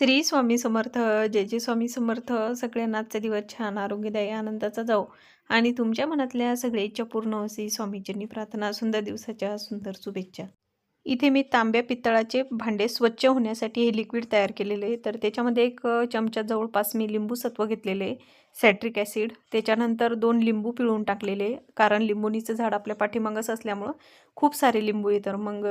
श्री स्वामी समर्थ जय जय स्वामी समर्थ. सगळ्यांना आजचा दिवस छान आरोग्यदायी आनंदाचा जाऊ आणि तुमच्या मनातल्या सगळ्या इच्छा पूर्ण होसी स्वामीजींनी प्रार्थना सुंदर दिवसाच्या सुंदर शुभेच्छा. इथे मी तांब्या पित्तळाचे भांडे स्वच्छ होण्यासाठी हे लिक्विड तयार केलेले आहे. तर त्याच्यामध्ये एक चमचा जवळपास मी लिंबू सत्व घेतलेले सॅट्रिक ॲसिड त्याच्यानंतर दोन लिंबू पिळून टाकलेले कारण लिंबुनीचं झाड आपल्या पाठीमागच असल्यामुळं खूप सारे लिंबू आहे तर मग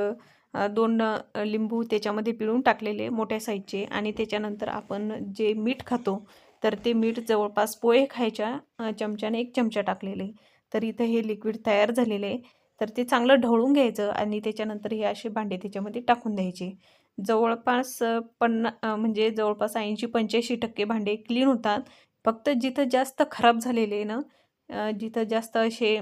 दोन लिंबू त्याच्यामध्ये पिळून टाकलेले मोठ्या साईजचे आणि त्याच्यानंतर आपण जे मीठ खातो तर ते मीठ जवळपास पोहे खायच्या चमच्याने एक चमचा टाकलेले. तर इथं हे लिक्विड तयार झालेले आहे. तर ते चांगलं ढवळून घ्यायचं आणि त्याच्यानंतर हे असे भांडे त्याच्यामध्ये टाकून द्यायचे. जवळपास पन्ना म्हणजे जवळपास ऐंशी पंच्याऐंशी टक्के भांडे क्लीन होतात. फक्त जिथं जास्त खराब झालेले आहे ना जिथं जास्त असे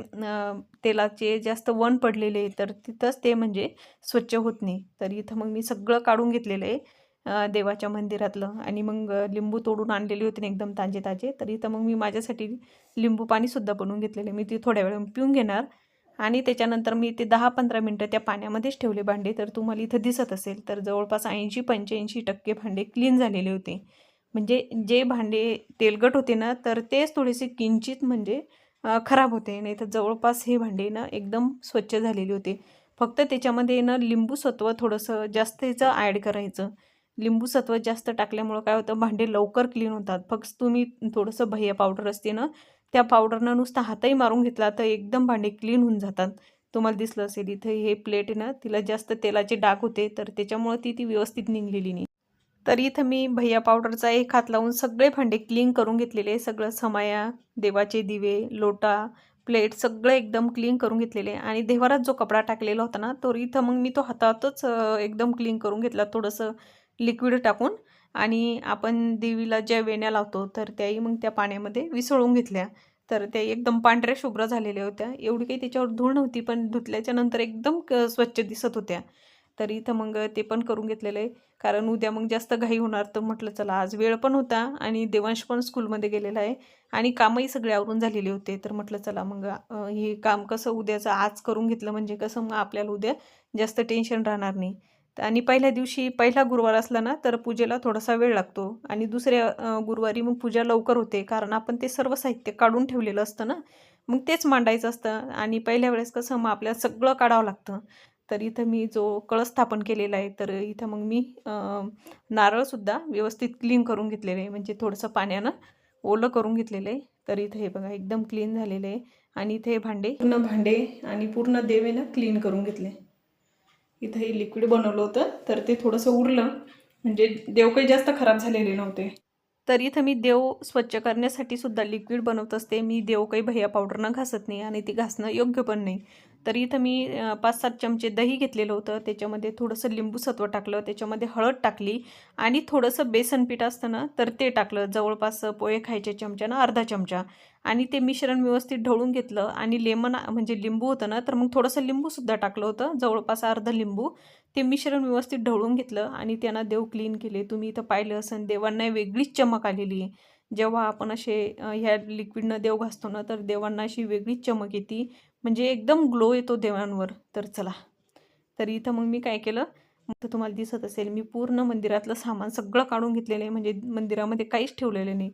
तेलाचे जास्त वण पडलेले आहे तर तिथंच ते म्हणजे स्वच्छ होत नाही. तर इथं मग मी सगळं काढून घेतलेलं आहे देवाच्या मंदिरातलं. आणि मग लिंबू तोडून आणलेले होते ना एकदम ताजे ताजे तर इथं मग मी माझ्यासाठी लिंबू पाणीसुद्धा बनवून घेतलेलं आहे. मी ती थोड्या वेळ पिऊन घेणार आणि त्याच्यानंतर मी ते दहा पंधरा मिनटं त्या पाण्यामध्येच ठेवले भांडे. तर तुम्हाला इथं दिसत असेल तर जवळपास ऐंशी पंच्याऐंशी टक्के भांडे क्लीन झालेले होते. म्हणजे जे भांडे तेलकट होते ना तर तेच थोडेसे किंचित म्हणजे खराब होते. नाही तर जवळपास हे भांडे ना एकदम स्वच्छ झालेले होते. फक्त त्याच्यामध्ये ना लिंबू सत्व थोडंसं जास्तीचं ॲड करायचं. लिंबू सत्व जास्त टाकल्यामुळं काय होतं भांडे लवकर क्लीन होतात. फक्त तुम्ही थोडंसं भैया पावडर असते ना त्या पावडरनं नुसता हातही मारून घेतला तर एकदम भांडे क्लीन होऊन जातात. तुम्हाला दिसलं असेल इथं हे प्लेट ना तिला जास्त तेलाचे डाग होते तर त्याच्यामुळं ती ती व्यवस्थित निघलेली नाही. तर इथं मी भैया पावडरचा एक हात लावून सगळे भांडे क्लीन करून घेतलेले सगळं समाया देवाचे दिवे लोटा प्लेट सगळं एकदम क्लीन करून घेतलेले आणि देवारात जो कपडा टाकलेला होता ना तो इथं मग मी तो हातातच एकदम क्लीन करून घेतला. थोडंसं लिक्विड टाकून आणि आपण देवीला ज्या वेण्या लावतो तर त्याही मग त्या पाण्यामध्ये विसळून घेतल्या. तर त्या एकदम पांढऱ्या शुभ्र झालेल्या होत्या. एवढी काही त्याच्यावर धूळ नव्हती पण धुतल्याच्या नंतर एकदम क- स्वच्छ दिसत होत्या. तर इथं मग ते पण करून घेतलेलं आहे. कारण उद्या मग जास्त घाई होणार तर म्हटलं चला आज वेळ पण होता आणि देवांश पण स्कूलमध्ये गेलेला आहे आणि कामही सगळे आवरून झालेले होते. तर म्हटलं चला मग हे काम कसं उद्याचं आज करून घेतलं म्हणजे कसं मग आपल्याला उद्या जास्त टेन्शन राहणार नाही. आणि पहिल्या दिवशी पहिला गुरुवार असला ना तर पूजेला थोडासा वेळ लागतो आणि दुसऱ्या गुरुवारी मग पूजा लवकर होते कारण आपण ते सर्व साहित्य काढून ठेवलेलं असतं ना मग तेच मांडायचं असतं आणि पहिल्या वेळेस कसं मग आपल्याला सगळं काढावं लागतं. तर इथं मी जो कळस स्थापन केलेला आहे तर इथं मग मी नारळसुद्धा व्यवस्थित क्लीन करून घेतलेलं आहे. म्हणजे थोडंसं पाण्यानं ओलं करून घेतलेलं आहे. तर इथं हे बघा एकदम क्लीन झालेलं आहे. आणि इथे हे भांडे पूर्ण भांडे आणि पूर्ण देवेनं क्लीन करून घेतले. इथं हे लिक्विड बनवलं होतं तर ते थोडंसं उरलं. म्हणजे देव काही जास्त खराब झालेले नव्हते. तर इथं मी देव स्वच्छ करण्यासाठी सुद्धा लिक्विड बनवत असते. मी देव काही भैया पावडरनं घासत नाही आणि ती घासणं योग्य पण नाही. तर इथं मी पाच सात चमचे दही घेतलेलं होतं. त्याच्यामध्ये थोडंसं लिंबू सत्व टाकलं. त्याच्यामध्ये हळद टाकली आणि थोडंसं बेसन पीठ असतं ना तर ते टाकलं. जवळपास पोहे खायच्या चमच्यानं अर्धा चमचा. आणि ते मिश्रण व्यवस्थित ढवळून घेतलं आणि लेमन म्हणजे लिंबू होतं ना तर मग थोडंसं लिंबूसुद्धा टाकलं होतं. जवळपास अर्धा लिंबू. ते मिश्रण व्यवस्थित ढवळून घेतलं आणि त्यांना देव क्लीन केले. तुम्ही इथं पाहिलं असं देवांना वेगळीच चमक आलेली. आहे जेव्हा आपण असे ह्या लिक्विडनं देव घासतो ना तर देवांना अशी वेगळीच चमक येते. म्हणजे एकदम ग्लो येतो देवांवर. तर चला. तर इथं मग मी काय केलं? तर तुम्हाला दिसत असेल मी पूर्ण मंदिरातलं सामान सगळं काढून घेतलेलं आहे. म्हणजे मंदिरामध्ये काहीच ठेवलेलं नाही.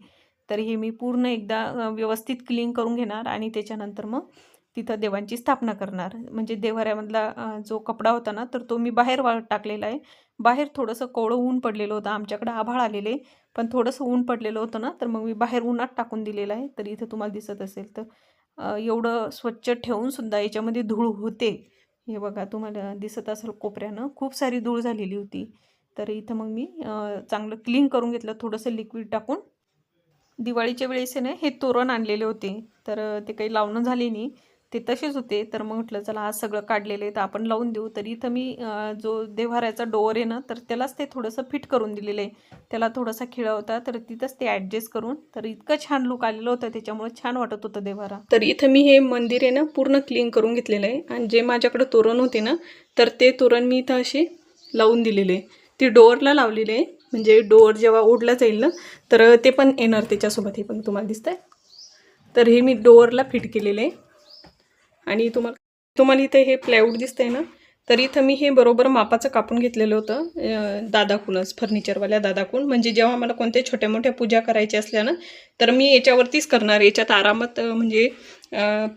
तर हे मी पूर्ण एकदा व्यवस्थित क्लीन करून घेणार आणि त्याच्यानंतर मग तिथं देवांची स्थापना करणार. म्हणजे देवाऱ्यामधला जो कपडा होता ना तर तो मी बाहेर वाळत टाकलेला आहे. बाहेर थोडंसं कोवळं ऊन पडलेलं होतं. आमच्याकडं आभाळ आलेले पण थोडंसं ऊन पडलेलं होतं ना तर मग मी बाहेर उन्हात टाकून दिलेलं आहे. तर इथं तुम्हाला दिसत असेल तर एवढं स्वच्छ ठेवून सुद्धा याच्यामध्ये धूळ होते. हे बघा तुम्हाला दिसत असेल कोपऱ्यानं. खूप सारी धूळ झालेली होती. तर इथं मग मी चांगलं क्लीन करून घेतलं थोडंसं लिक्विड टाकून. दिवाळीच्या वेळेस ना हे तोरण आणलेले होते. तर ते काही लावणं झाले नाही. ते तसेच होते. तर मग म्हटलं चला आज सगळं काढलेलं आहे तर आपण लावून देऊ. तर इथं मी जो देव्हाऱ्याचा डोअर आहे ना तर त्यालाच ते थोडंसं फिट करून दिलेलं आहे. त्याला थोडासा खिळा होता तर तिथंच ते ॲडजस्ट करून तर इतकं छान लुक आलेलं होतं त्याच्यामुळे छान वाटत होतं देव्हारा. तर इथं मी हे मंदिर आहे ना पूर्ण क्लीन करून घेतलेलं आहे. आणि जे माझ्याकडे तोरण होते ना तर ते तोरण मी इथं असे लावून दिलेले आहे. ती डोअरला लावलेले आहे. म्हणजे डोअर जेव्हा ओढला जाईल ना तर ते पण येणार त्याच्यासोबत. हे पण तुम्हाला दिसतंय. तर हे मी डोअरला फिट केलेलं आहे. आणि तुम्हाला तुम्हाला इथे हे प्लायवूड दिसतंय ना? तर इथं मी हे बरोबर मापाचं कापून घेतलेलं होतं. दादाकूनच फर्निचरवाल्या दादाकून म्हणजे जेव्हा मला कोणत्या छोट्या मोठ्या पूजा करायच्या असल्या ना तर मी याच्यावरतीच करणार. याच्यात आरामात म्हणजे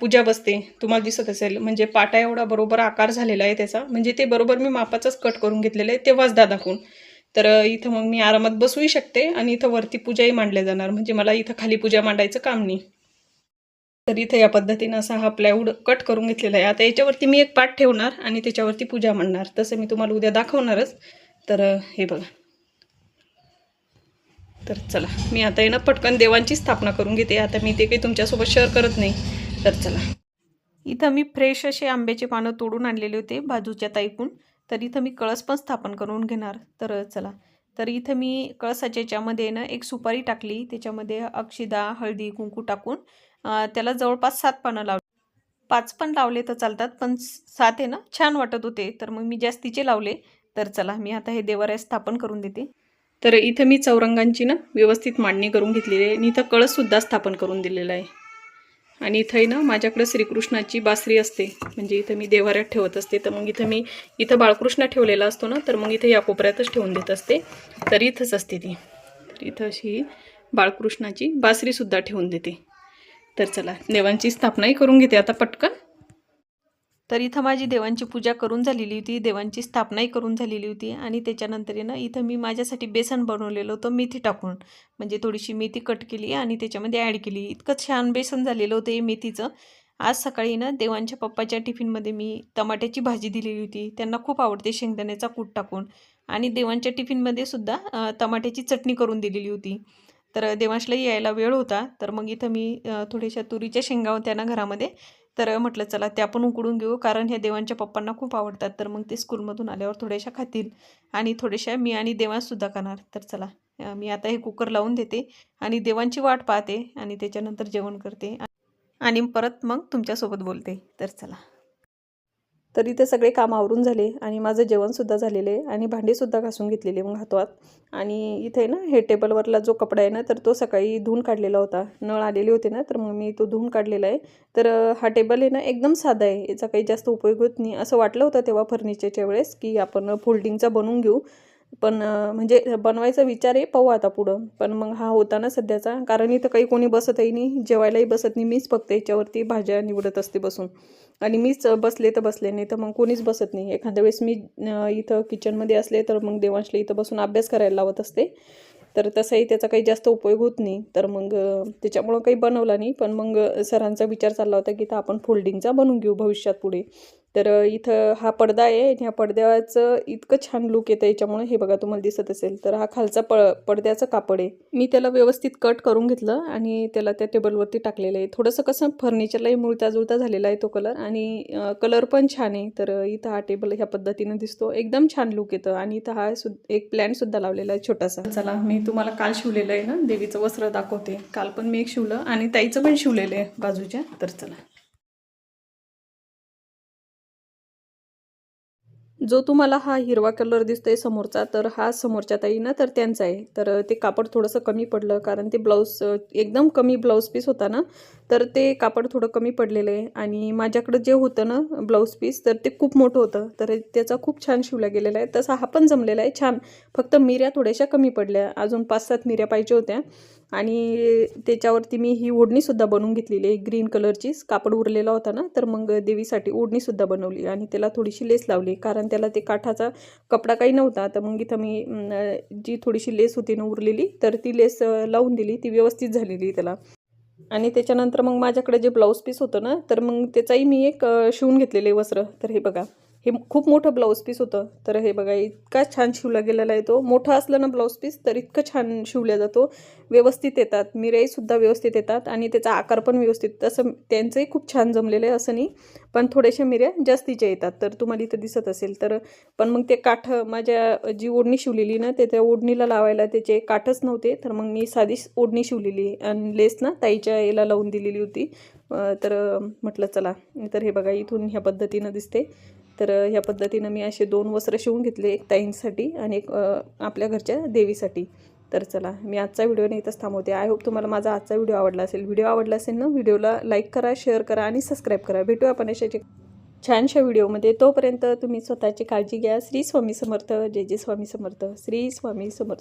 पूजा बसते. तुम्हाला दिसत असेल. म्हणजे पाटा एवढा बरोबर आकार झालेला आहे त्याचा. म्हणजे ते बरोबर मी मापाचंच कट करून घेतलेलं आहे तेव्हाच दादाकून तर इथं मग मी आरामात बसूही शकते आणि इथं वरती पूजाही मांडल्या जाणार. म्हणजे मला इथं खाली पूजा मांडायचं काम नाही. तर इथं या पद्धतीनं असा हा प्लायवूड कट करून घेतलेला आहे. आता याच्यावरती मी एक पाट ठेवणार आणि त्याच्यावरती पूजा म्हणणार. तसं मी तुम्हाला उद्या दाखवणारच. तर हे बघा. तर चला मी आता येणं ना पटकन देवांची स्थापना करून घेते. आता मी ते काही तुमच्यासोबत शेअर करत नाही. तर चला. इथं मी फ्रेश असे आंब्याचे पानं तोडून आणलेले होते बाजूच्या ताईकून तर इथं मी कळस पण स्थापन करून घेणार. तर चला. तर इथं मी कळसाच्या याच्यामध्ये ना एक सुपारी टाकली. त्याच्यामध्ये अक्षिदा हळदी कुंकू टाकून त्याला जवळपास सात पानं लावली. पाच पण लावले तर चालतात पण सात आहे ना? छान वाटत होते. तर मग मी जास्तीचे लावले. तर चला मी आता हे देवाऱ्या स्थापन करून देते. तर इथं मी चौरंगांची ना व्यवस्थित मांडणी करून घेतलेली आहे. आणि इथं कळससुद्धा स्थापन करून दिलेला आहे. आणि इथंही ना माझ्याकडं श्रीकृष्णाची बासरी असते. म्हणजे इथं मी देवाऱ्यात ठेवत असते. तर मग इथं मी इथं बाळकृष्ण ठेवलेला असतो ना तर मग इथं या कोपऱ्यातच ठेवून देत असते. तर इथंच असते ती. तर इथं अशी बाळकृष्णाची बासरीसुद्धा ठेवून देते. तर चला देवांची स्थापनाही करून घेते आता पटकन. तर इथं माझी देवांची पूजा करून झालेली होती देवांची स्थापनाही करून झालेली होती आणि त्याच्यानंतर ना इथं मी माझ्यासाठी बेसन बनवलेलं होतं मेथी टाकून. म्हणजे थोडीशी मेथी कट केली आणि त्याच्यामध्ये ॲड केली. इतकं छान बेसन झालेलं होतं हे मेथीचं. आज सकाळी ना देवांच्या पप्पाच्या टिफिनमध्ये मी टमाट्याची भाजी दिलेली होती. त्यांना खूप आवडते शेंगदाण्याचा कूट टाकून. आणि देवांच्या टिफिनमध्ये सुद्धा टमाट्याची चटणी करून दिलेली होती. तर देवांशलाही यायला वेळ होता. तर मग इथं मी थोड्याशा तुरीच्या शेंगा होत्या ना घरामध्ये. तर म्हटलं चला त्या पण उकडून घेऊ कारण ह्या देवांच्या पप्पांना खूप आवडतात. तर मग ते स्कूलमधून आल्यावर थोड्याशा खातील आणि थोड्याशा मी आणि देवांसुद्धा खाणार. तर चला मी आता हे कुकर लावून देते आणि देवांची वाट पाहते आणि त्याच्यानंतर जेवण करते. आणि परत मग तुमच्यासोबत बोलते. तर चला. तर इथे सगळे काम आवरून झाले आणि माझं जेवणसुद्धा झालेलं आहे आणि भांडेसुद्धा घासून घेतलेले मग हातवात आणि इथे ना हे टेबलवरला जो कपडा आहे ना तर तो सकाळी धुवून काढलेला होता. नळ आलेले होते ना तर मग मी तो धुवून काढलेला आहे. तर हा टेबल आहे ना एकदम साधा आहे. याचा काही जास्त उपयोग होत नाही. असं वाटलं होतं तेव्हा फर्निचरच्या वेळेस की आपण फोल्डिंगचा बनवून घेऊ. पण म्हणजे बनवायचा विचार आहे पाहू आता पुढं. पण मग हा होता ना सध्याचा. कारण इथं काही कोणी बसतही नाही जेवायलाही बसत नाही. मीच फक्त याच्यावरती भाज्या निवडत असते बसून. आणि मीच बसले तर बसले नाही तर मग कोणीच बसत नाही. एखाद्या वेळेस मी इथं किचनमध्ये असले तर मग देवांशला इथं बसून अभ्यास करायला लावत असते. तर तसंही त्याचा काही जास्त उपयोग होत नाही. तर मग त्याच्यामुळं काही बनवला नाही. पण मग सरांचा विचार चालला होता की तर आपण फोल्डिंगचा बनवून घेऊ भविष्यात पुढे. तर इथं हा पडदा आहे आणि ह्या पडद्याचं इतकं छान लुक येतं याच्यामुळे. हे बघा तुम्हाला दिसत असेल. तर हा खालचा प पडद्याचं कापड आहे. मी त्याला व्यवस्थित कट करून घेतलं आणि त्याला त्या टेबलवरती टाकलेलं आहे. थोडंसं कसं फर्निचरलाही मुळता जुळता झालेला आहे तो कलर आणि कलर पण छान आहे. तर इथं हा टेबल ह्या पद्धतीनं दिसतो. एकदम छान लुक येतं आणि इथं हा सुद्ध एक प्लॅनसुद्धा लावलेला आहे छोटासा. चला मी तुम्हाला काल शिवलेलं आहे ना? देवीचं वस्त्र दाखवते. काल पण मी एक शिवलं आणि ताईचं पण शिवलेलं आहे बाजूच्या. तर चला. जो तुम्हाला हा हिरवा कलर दिसतोय समोरचा तर हा समोरच्या ताई ना तर त्यांचा आहे. तर ते कापड थोडंसं कमी पडलं कारण ते ब्लाऊज एकदम कमी ब्लाऊज पीस होता ना तर ते कापड थोडं कमी पडलेलं आहे. आणि माझ्याकडं जे होतं ना ब्लाऊज पीस तर ते खूप मोठं होतं. तर त्याचा खूप छान शिवला गेलेला आहे. तसा हा पण जमलेला आहे. छान. फक्त मिऱ्या थोड्याशा कमी पडल्या. अजून पाच सात मिऱ्या पाहिजे होत्या. आणि त्याच्यावरती मी ही ओढणीसुद्धा बनवून घेतलेली आहे. ग्रीन कलरचीच कापड उरलेला होता ना तर मग देवीसाठी ओढणीसुद्धा बनवली. आणि त्याला थोडीशी लेस लावली. कारण त्याला ते काठाचा कपडा काही नव्हता. तर मग इथं मी जी थोडीशी लेस होती ना उरलेली तर ती लेस लावून दिली. ती व्यवस्थित झालेली त्याला. आणि त्याच्यानंतर मग माझ्याकडे जे ब्लाऊज पीस होतं ना तर मग त्याचाही मी एक शिवून घेतलेले वस्त्र. तर हे बघा. हे खूप मोठं ब्लाऊज पीस होतं. तर हे बघा इतका छान शिवला गेलेला आहे तो. मोठा असलं ना ब्लाऊज पीस तर इतकं छान शिवला जातो. व्यवस्थित येतात. मिऱ्याहीसुद्धा व्यवस्थित येतात आणि त्याचा आकार पण व्यवस्थित. तसं त्यांचंही खूप छान जमलेलं आहे असं नाही. पण थोड्याशा मिऱ्या जास्तीच्या येतात. तर तुम्हाला इथं दिसत असेल तर. पण मग ते काठ माझ्या जी ओढणी शिवलेली ना ते त्या ओढणीला लावायला त्याचे काठच नव्हते. तर मग मी साधी ओढणी शिवलेली आणि लेस ना ताईच्या याला लावून दिलेली होती. तर म्हटलं चला. तर हे बघा इथून ह्या पद्धतीनं दिसते. तर ह्या पद्धतीनं मी असे दोन वस्त्र शिवून घेतले एक ताईंसाठी आणि एक आपल्या घरच्या देवीसाठी. तर चला मी आजचा व्हिडिओ नाही इथंच थांबवते. आय होप तुम्हाला माझा आजचा व्हिडिओ आवडला असेल. व्हिडिओ आवडला असेल ना व्हिडिओला लाईक करा शेअर करा आणि सबस्क्राईब करा. भेटू आपण अशाचे छानशा व्हिडिओमध्ये. तोपर्यंत तुम्ही स्वतःची काळजी घ्या. श्री स्वामी समर्थ. जय जय स्वामी समर्थ. श्री स्वामी समर्थ.